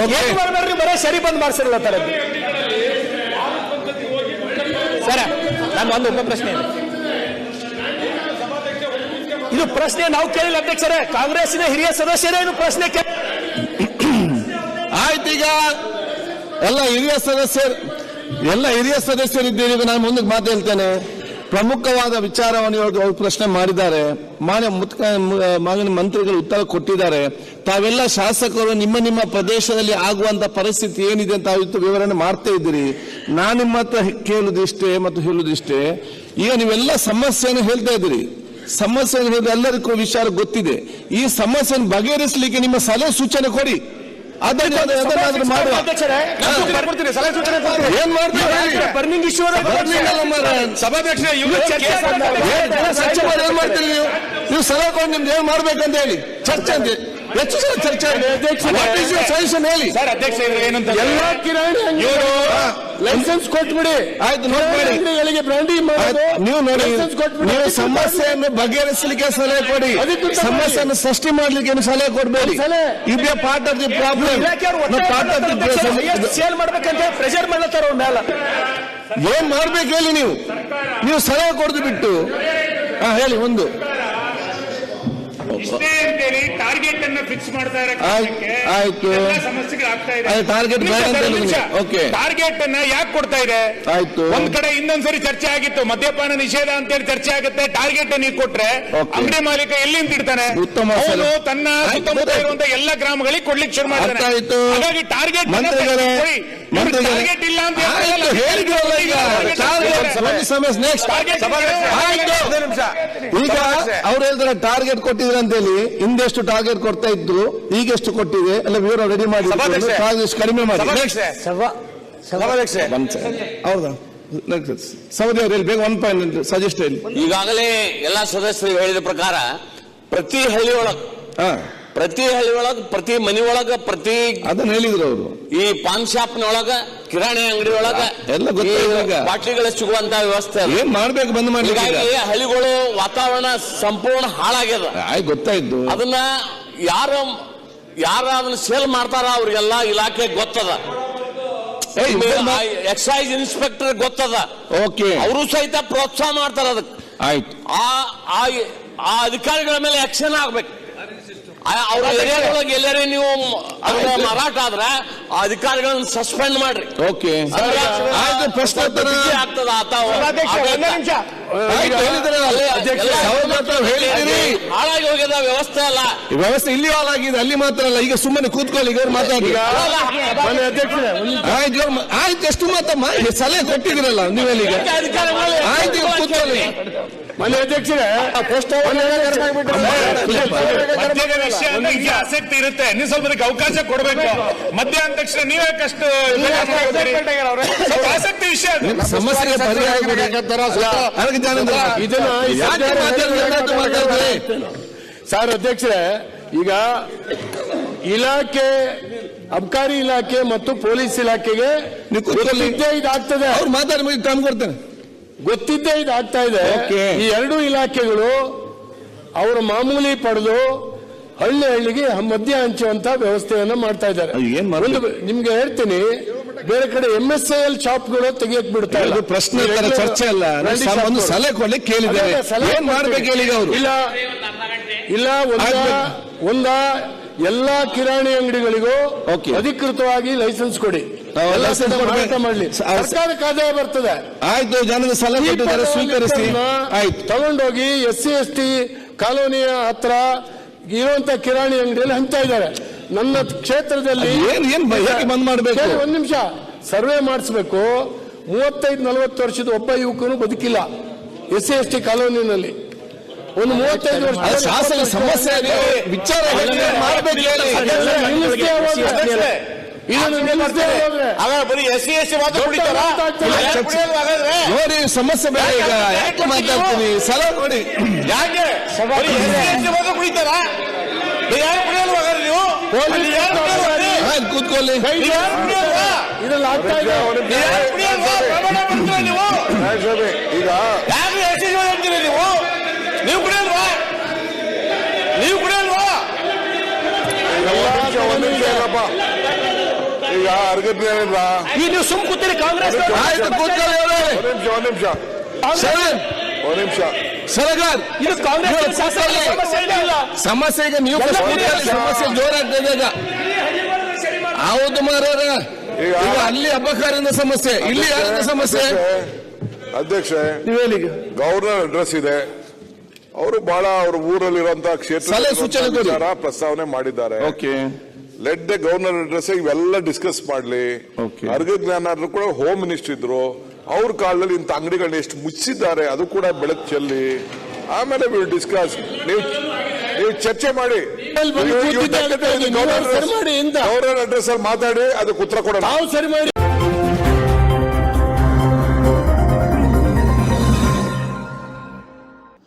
ಏನ್ ಮಾಡ್ಬೇಡ್ರಿ ಬರೀ ಸರಿ ಬಂದ್ ಮಾಡ್ಸಿರಲ್ಲ ತರ ಸರ ನಾನು ಒಂದು ಉಪ ಪ್ರಶ್ನೆ ಇದೆ. ಇದು ಪ್ರಶ್ನೆ ನಾವು ಕೇಳಿಲ್ಲ ಅಧ್ಯಕ್ಷರೇ. ಕಾಂಗ್ರೆಸ್ನ ಹಿರಿಯ ಸದಸ್ಯರೇ ಇದು ಪ್ರಶ್ನೆ ಕೇಳಿ. ಆಯ್ತೀಗ ಎಲ್ಲ ಹಿರಿಯ ಸದಸ್ಯರು ಎಲ್ಲ ಹಿರಿಯ ಸದಸ್ಯರಿದ್ದೀರಿ ಈಗ ನಾನು ಮುಂದಕ್ಕೆ ಮಾತು ಹೇಳ್ತೇನೆ. ಪ್ರಮುಖವಾದ ವಿಚಾರವನ್ನು ಅವರು ಪ್ರಶ್ನೆ ಮಾಡಿದ್ದಾರೆ. ಮಾನ್ಯ ಮಾನ್ಯ ಮಂತ್ರಿಗಳು ಉತ್ತರ ಕೊಟ್ಟಿದ್ದಾರೆ. ತಾವೆಲ್ಲ ಶಾಸಕರು ನಿಮ್ಮ ನಿಮ್ಮ ಪ್ರದೇಶದಲ್ಲಿ ಆಗುವಂತ ಪರಿಸ್ಥಿತಿ ಏನಿದೆ ಅಂತ ವಿವರಣೆ ಮಾಡ್ತಾ ಇದ್ದೀರಿ. ನಾನು ನಿಮ್ಮ ಹತ್ರ ಕೇಳುದಿಷ್ಟೇ ಮತ್ತು ಹೇಳುದಿಷ್ಟೇ ಈಗ ನೀವೆಲ್ಲ ಸಮಸ್ಯೆಯನ್ನು ಹೇಳ್ತಾ ಇದ್ದೀರಿ. ಸಮಸ್ಯೆ ಎಲ್ಲರಿಗೂ ವಿಚಾರ ಗೊತ್ತಿದೆ. ಈ ಸಮಸ್ಯೆಯನ್ನು ಬಗೆಹರಿಸಲಿಕ್ಕೆ ನಿಮ್ಮ ಸಲಹೆ ಸೂಚನೆ ಕೊಡಿ. ಅದನ್ನ ಅದನ್ನಾದ್ರೂ ಮಾಡುವ ಅಧ್ಯಕ್ಷರೇ ಹಾ. ಕೊಡ್ತೀನಿ ಸಲಹೆ ಸೂಚನೆ ಕೊಡ್ತೀನಿ ಏನ್ ಮಾಡ್ತೀವಿ ಹೇಳಿ? ಬರ್ನಿಂಗ್ ಇಶ್ಯೂ ಬರ್ಲಿಲ್ಲ ಅಲ್ಲ ಮಾರ್ರೆ. ಸಭಾಧ್ಯಕ್ಷ ಚರ್ಚೆ ಏನ್ ಚರ್ಚೆ ಮಾಡಿ ಏನ್ ಮಾಡ್ತೀರಿ ನೀವು ನೀವು ಸಲಹೆ ನಿಮ್ದು ಏನ್ ಮಾಡ್ಬೇಕಂತ ಹೇಳಿ ಚರ್ಚೆ ಅಂತ ಹೆಚ್ಚು ಸಲ ಚರ್ಚೆ ಸಜೆಷನ್ ಹೇಳಿ? ಸರ್ ಅಧ್ಯಕ್ಷ ಏನಂತ ಎಲ್ಲ ಕಿರಾಣಿ ಇವರು ಲೈಸೆನ್ಸ್ ಕೊಟ್ಬಿಡಿ. ಆಯ್ತು ನೋಡಿ ಬ್ರಾಂಡಿ ನೀವು ನೋಡಿ ನೀವು ಸಮಸ್ಯೆಯನ್ನು ಬಗೆಹರಿಸಲಿಕ್ಕೆ ಸಲಹೆ ಕೊಡಿ. ಸಮಸ್ಯೆಯನ್ನು ಸೃಷ್ಟಿ ಮಾಡ್ಲಿಕ್ಕೆ ಏನು ಸಲಹೆ ಕೊಡಬೇಡಿ. ಸಲಹೆ. It part of the problem part of the sale ಮಾಡ್ಬೇಕಂತ. ಪ್ರೆಷರ್ ಮಾಡ್ಲತ್ತಾರ ಅವ್ರ ಮೇಲೆ ಏನ್ ಮಾಡ್ಬೇಕು ಹೇಳಿ ನೀವು? ನೀವು ಸಲಹೆ ಕೊಡ್ದು ಬಿಟ್ಟು. ಹಾ ಹೇಳಿ ಒಂದು. ಇಷ್ಟೇ ಅಂತೇಳಿ ಟಾರ್ಗೆಟ್ ಅನ್ನ ಫಿಕ್ಸ್ ಮಾಡ್ತಾ ಆಯ್ತು, ಕಾರಣಕ್ಕೆ ಎಲ್ಲ ಸಮಸ್ಯೆಗಳು ಆಗ್ತಾ ಇದೆ. ಟಾರ್ಗೆಟ್ ಅಂತ. ಟಾರ್ಗೆಟ್ ಅನ್ನ ಯಾಕೆ ಕೊಡ್ತಾ ಇದೆ? ಆಯ್ತು. ಒಂದ್ ಕಡೆ ಇನ್ನೊಂದ್ಸರಿ ಚರ್ಚೆ ಆಗಿತ್ತು. ಮದ್ಯಪಾನ ನಿಷೇಧ ಅಂತೇಳಿ ಚರ್ಚೆ ಆಗುತ್ತೆ. ಟಾರ್ಗೆಟ್ ನೀವು ಕೊಟ್ರೆ ಅಂಗಡಿ ಮಾಲೀಕ ಎಲ್ಲಿಂದ ಇಡ್ತಾನೆ. ಅವನು ತನ್ನ ಸುತ್ತಮುತ್ತ. ಇರುವಂತ ಎಲ್ಲ ಗ್ರಾಮಗಳಿಗೆ ಕೊಡ್ಲಿಕ್ಕೆ ಶುರು ಮಾಡ್ತಾರೆ ಮಾಡ್ತಾನೆ ಆಯ್ತು. ಹಾಗಾಗಿ ಟಾರ್ಗೆಟ್ ಮಂತ್ರಿಗಳೇ ಮಂತ್ರಿಗಳೇ ಟಾರ್ಗೆಟ್ ಇಲ್ಲ ಅಂತ ಹೇಳಿದ್ರಲ್ಲ ಈಗ. ಅವ್ರು ಹೇಳ್ತಾರೆ ಟಾರ್ಗೆಟ್ ಕೊಟ್ಟಿದ್ರೆ ಅಂತ ಹೇಳಿ ಹಿಂದೆಷ್ಟು ಟಾರ್ಗೆಟ್ ಕೊಡ್ತಾ ಇದ್ರು ಈಗ ಎಷ್ಟು ಕೊಟ್ಟಿದೆ? ಎಲ್ಲ ವಿವರ ರೆಡಿ ಮಾಡಿ. ಕಡಿಮೆ ಮಾಡಿ. ಹೌದಾ? ಸೌದಿ ಅವ್ರು ಹೇಳಿ ಬೇಗ ಒನ್ ಪಾಯಿಂಟ್ ಸಜೆಸ್ಟ್ ಹೇಳಿ. ಈಗಾಗಲೇ ಎಲ್ಲ ಸದಸ್ಯರು ಹೇಳಿದ ಪ್ರಕಾರ ಪ್ರತಿ ಹಳ್ಳಿಯೊಳಗೆ ಒಳಗ್ ಹಾ. ಪ್ರತಿ ಹಳ್ಳಿ ಒಳಗ ಪ್ರತಿ ಮನಿ ಒಳಗ ಪ್ರತಿ ಅದನ್ನ ಹೇಳಿದ್ರು ಅವರು. ಈ ಪಾನ್ ಶಾಪ್ ಒಳಗ ಕಿರಾಣಿ ಅಂಗಡಿ ಒಳಗ ಎಲ್ಲ ಬಾಟ್ಲಿಗಳ ಸಿಗುವಂತ ವ್ಯವಸ್ಥೆ. ಏನ್ ಮಾಡ್ಬೇಕು ಬಂದ್ ಮಾಡಿ ಹಳ್ಳಿಗಳು ವಾತಾವರಣ ಸಂಪೂರ್ಣ ಹಾಳಾಗ್ಯದ. ಗೊತ್ತಾಯ್ತು. ಅದನ್ನ ಯಾರು ಯಾರ ಅದನ್ನ ಸೇಲ್ ಮಾಡ್ತಾರ ಅವ್ರಿಗೆಲ್ಲ ಇಲಾಖೆ ಗೊತ್ತದ. ಎಕ್ಸೈಸ್ ಇನ್ಸ್ಪೆಕ್ಟರ್ ಗೊತ್ತದ. ಓಕೆ. ಅವರು ಸಹಿತ ಪ್ರೋತ್ಸಾಹ ಮಾಡ್ತಾರ ಅದಕ್ಕೆ. ಆಯ್ತು. ಆ ಆ ಅಧಿಕಾರಿಗಳ ಮೇಲೆ ಆಕ್ಷನ್ ಆಗ್ಬೇಕು. ಅವ್ರ ಏರಿಯಾದೊಳಗೆ ಎಲ್ಲರೇ ನೀವು ಅದನ್ನ ಮಾರಾಟ ಆದ್ರೆ ಆ ಅಧಿಕಾರಿಗಳನ್ನ ಸಸ್ಪೆಂಡ್ ಮಾಡ್ರಿ. ಓಕೆ. ಆಯ್ತು ಪ್ರಶ್ನೋತ್ತರ ಆಗ್ತದ ಆತ ಹಾಳಾಗಿ ಹೋಗ್ಯದ ವ್ಯವಸ್ಥೆ ಅಲ್ಲ. ವ್ಯವಸ್ಥೆ ಇಲ್ಲಿ ಹಾಳಾಗಿದೆ ಅಲ್ಲಿ ಮಾತ್ರ ಅಲ್ಲ. ಈಗ ಸುಮ್ಮನೆ ಕೂತ್ಕೊಳ್ಳಿ ಈಗ ಅವ್ರು ಮಾತಾಡಿ ಮನೆ ಅಧ್ಯಕ್ಷರೇ ಒಂದು ಆಯ್ತು ಆಯ್ತು ಎಷ್ಟು ಮಾತಮ್ಮ? ಈ ಸಲಹೆ ಕೊಟ್ಟಿದಿರಲ್ಲ ನೀವೇ ಈಗ ಅಧಿಕಾರಿಗಳು ಆಯ್ತು ಕೂತ್ಕೊಳ್ಳಿ. ಮನೆ ಅಧ್ಯಕ್ಷರೇ ಮದ್ಯದ ವಿಷಯ ಅಂದ್ರೆ ನಿಮ್ಗೆ ಆಸಕ್ತಿ ಇರುತ್ತೆ. ನೀವು ಸ್ವಲ್ಪ ಅದಕ್ಕೆ ಅವಕಾಶ ಕೊಡಬೇಕು. ಮದ್ಯ ಅಂದ ತಕ್ಷಣ ನೀವೇ ಕಷ್ಟ ಆಸಕ್ತಿ ವಿಷಯ ಸಮಸ್ಯೆ ಸಮಸ್ಯೆಗೆ ಸರ್ ಅಧ್ಯಕ್ಷರೇ ಈಗ ಇಲಾಖೆ ಅಬ್ಕಾರಿ ಇಲಾಖೆ ಮತ್ತು ಪೊಲೀಸ್ ಇಲಾಖೆಗೆ. ಗೊತ್ತಿದ್ದೇ ಇದಾಗ್ತದೆ. ಅವ್ರು ಮಾತಾಡಿ ಕಾಮ್ ಟೈಮ್ ಕೊಡ್ತೇನೆ. ಗೊತ್ತಿದ್ದೇ ಇದಾಗ್ತಾ ಇದೆ. ಈ ಎರಡು ಇಲಾಖೆಗಳು ಅವರ ಮಾಮೂಲಿ ಪಡೆದು ಹಳ್ಳಿ ಹಳ್ಳಿಗೆ ಮದ್ಯ ಹಂಚುವಂತ ವ್ಯವಸ್ಥೆಯನ್ನ ಮಾಡ್ತಾ ಇದ್ದಾರೆ. ನಿಮ್ಗೆ ಹೇಳ್ತೀನಿ ಬೇರೆ ಕಡೆ ಎಂ ಎಸ್ ಐ ಎಲ್ ಶಾಪ್ಗಳು ತೆಗಿಯಕ್ ಬಿಡ್ತಾ ಇಲ್ಲ. ಪ್ರಶ್ನೆ ಚರ್ಚೆ ಅಲ್ಲ. ಒಂದು. ಸಲಹೆ ಕೊಡ್ಲಿಕ್ಕೆ ಕೇಳಿದ್ದಾರೆ ಸಲಹೆ ಏನ್ ಮಾಡ್ಬೇಕು ಹೇಳಿ ಅವರು? ಇಲ್ಲ ಇಲ್ಲ ಒಂದ ಎಲ್ಲಾ ಕಿರಾಣಿ ಅಂಗಡಿಗಳಿಗೂ. ಅಧಿಕೃತವಾಗಿ ಲೈಸೆನ್ಸ್ ಕೊಡಿ. ಮಾಡ್ಲಿ ಸರ್ಕಾರಕ್ಕೆ ಆದಾಯ ಬರ್ತದೆ ಆಯ್ತು ಜನದ ಸಲಹೆ ಸ್ವೀಕರಿಸಿ ಆಯ್ತು ತಗೊಂಡೋಗಿ ಎಸ್ ಸಿ ಎಸ್ ಟಿ ಕಾಲೋನಿಯ ಹತ್ರ ಇರುವಂತ ಕಿರಾಣಿ ಅಂಗಡಿಯಲ್ಲಿ ಹಂಚ್ತಾ ಇದ್ದಾರೆ ನನ್ನ ಕ್ಷೇತ್ರದಲ್ಲಿ ಬಂದ್ ಮಾಡಬೇಕು ಒಂದ್ ನಿಮಿಷ ಸರ್ವೆ ಮಾಡಿಸ್ಬೇಕು ಮೂವತ್ತೈದು ನಲವತ್ತು ವರ್ಷದ ಒಬ್ಬ ಯುವಕನು ಬದುಕಿಲ್ಲ ಎಸ್ ಸಿ ಎಸ್ ಟಿ ಕಾಲೋನಿನಲ್ಲಿ ಒಂದು ಮೂವತ್ತೈದು ವರ್ಷ ಶಾಸನ ಸಮಸ್ಯೆ. ವಿಚಾರ ಮಾಡ್ಬೇಕು ಹೇಳಿ ಅದೆಲ್ಲ ನಿಲ್ಲಿಸ್ದೇ ಹೋದ್ರೆ ಇದನ್ನು ನಿಲ್ಲಿಸ್ದೇ ಹೋದ್ರೆ ಹಾಗಾದ್ರೆ ಬರೀ ಎಸ್ ಸಿ ಎಸ್ ಸಿ ಮಾತ್ರ ಕುಡಿತಾರ ಆಗ್ತದೆ. ಯಾರು ಕುಡಿಯೋದು ಹಾಗಾದ್ರೆ ನೋಡಿ ಸಮಸ್ಯೆ ಬೇಡ ಈಗ ಯಾಕೆ ಮಾತಾಡ್ತೀನಿ ಸಲಹೆ ಕೊಡಿ ಯಾಕೆ ಬರೀ ಎಸ್ ಸಿ ಎಸ್ ಸಿ ಮಾತ್ರ ಕುಡಿತಾರ ಯಾರು ಕುಡಿಯೋದು ಹಾಗಾದ್ರೆ ನೀವು ಅಲ್ಲಿ ಯಾರು ಕುಡಿಯೋದು? ಆಯ್ತು ಕೂತ್ಕೊಳ್ಳಿ ನೀವು ಯಾರು ಕುಡಿಯೋಲ್ವಾ? ಇದ್ರಲ್ಲಿ ಆಗ್ತಾ ಇದೆ ನೀವು ಯಾರು ಕುಡಿಯೋಲ್ವಾ? ಪ್ರಮಾಣ ಮಾಡ್ತೀರಾ ನೀವು ಈಗ ಯಾರು ಎಸ್ ಸಿ ಅಂತೀರಿ ನೀವು ನೀವು ಕುಡಿಯಲ್ವಾ ನೀವು ಕುಡಿಯಲ್ವಾ ಎಲ್ಲ ಈಗ ನೀವು ಸುಮ್ ಕೂತೀರಿ ಕಾಂಗ್ರೆಸ್ ಆಯ್ತು ಕೂತ್ಕೊಳ್ಳಿ ಅವ್ರೆ. ಒಂದ್ ನಿಮಿಷ ಒಂದ್ ನಿಮಿಷ. ಶರಣ್ ಒಂದ್ ನಿಮಿಷ. ಸರಗಾರ್ ಇದು ಕಾಂಗ್ರೆಸ್ ಶಾಸಕರ ಸಮಸ್ಯೆ ಇಲ್ಲ. ಸಮಸ್ಯೆ ಈಗ ನೀವು ಎಲ್ಲ ಕೂತ್ಕೊಳ್ಳಿ, ಸಮಸ್ಯೆ ಜೋರಾಗ್ತದೆ ಈಗ. ಹೌದು ಮಾರಾರ ಈಗ- ಈಗ ಅಲ್ಲಿ ಅಬ್ಬಕಾರಿಂದ ಸಮಸ್ಯೆ ಇಲ್ಲಿ ಯಾರಿಂದ ಸಮಸ್ಯೆ? ಅಧ್ಯಕ್ಷ. ಗವರ್ನರ್ ಅಡ್ರೆಸ್ ಇದೆ. ಅವರು ಬಹಳ ಅವ್ರ ಊರಲ್ಲಿರುವಂತಹ ಕ್ಷೇತ್ರ ಸಲಹೆ ಸೂಚನೆ ಕೊಡಿ. ಪ್ರಸ್ತಾವನೆ ಮಾಡಿದ್ದಾರೆ. Okay. Let the governor address ಇವೆಲ್ಲ ಡಿಸ್ಕಸ್ ಮಾಡ್ಲಿ. ಅರ್ಗ ಜ್ಞಾನಾದ್ರು ಕೂಡ ಹೋಮ್ ಮಿನಿಸ್ಟರ್ ಇದ್ರು ಅವ್ರ ಕಾಲದಲ್ಲಿ ಇಂಥ ಅಂಗಡಿಗಳನ್ನ ಎಷ್ಟು ಮುಚ್ಚಿದ್ದಾರೆ ಅದು ಕೂಡ ಬೆಳಕು ಚೆಲ್ಲಿ. ಆಮೇಲೆ ವಿಲ್ ಡಿಸ್ಕಸ್ ನೀವು ನೀವು ಚರ್ಚೆ ಮಾಡಿ. ಗವರ್ನರ್ ಅಡ್ರೆಸ್ ಅಲ್ಲಿ ಮಾತಾಡಿ ಅದಕ್ಕೆ ಉತ್ತರ ಕೊಡೋಣ. ತಾವು ಸರಿ ಮಾಡಿ.